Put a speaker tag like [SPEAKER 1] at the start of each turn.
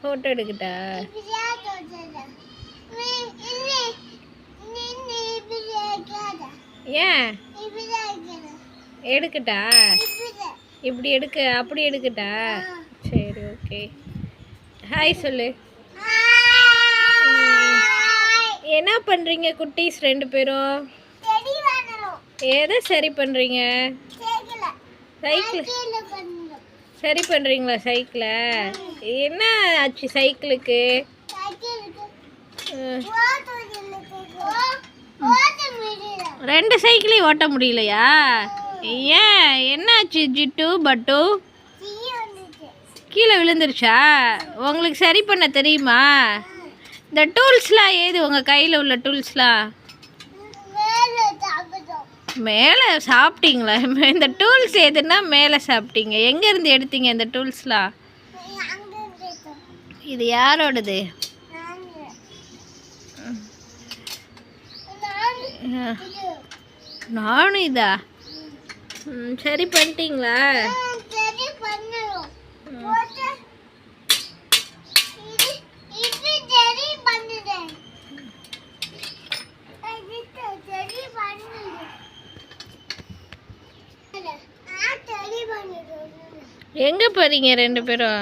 [SPEAKER 1] Photo எடுக்கட்டா? ஏன்? எடுக்கட்டா? இப்படி எடுக்க அப்படி எடுக்கட்டா? சரி ஓகே ஹாய் சொல்லு. என்ன பண்ணுறீங்க குட்டீஸ் ரெண்டு பேரும்? எதை சரி பண்ணுறீங்க சைக்கிள் சரி பண்ணுறீங்களா சைக்கிளை? என்ன ஆச்சு சைக்கிளுக்கு? ரெண்டு சைக்கிளையும் ஓட்ட முடியலையா? ஏன்? என்ன ஆச்சு ஜிட்டு பட்டு? கீழே விழுந்துருச்சா? உங்களுக்கு சரி பண்ண தெரியுமா? இந்த டூல்ஸ்லாம் ஏது உங்கள் கையில் உள்ள டூல்ஸ்லாம்? மேலே சாப்பிட்டீங்களா? இந்த டூல்ஸ் எதுனா மேலே சாப்பிட்டீங்க. எங்கேருந்து எடுத்தீங்க இந்த டூல்ஸ்லாம் இது யாரோடது? நானும் இதா? ம், சரி பண்ணிட்டீங்களா? எங்கே போகிறீங்க ரெண்டு பேரும்?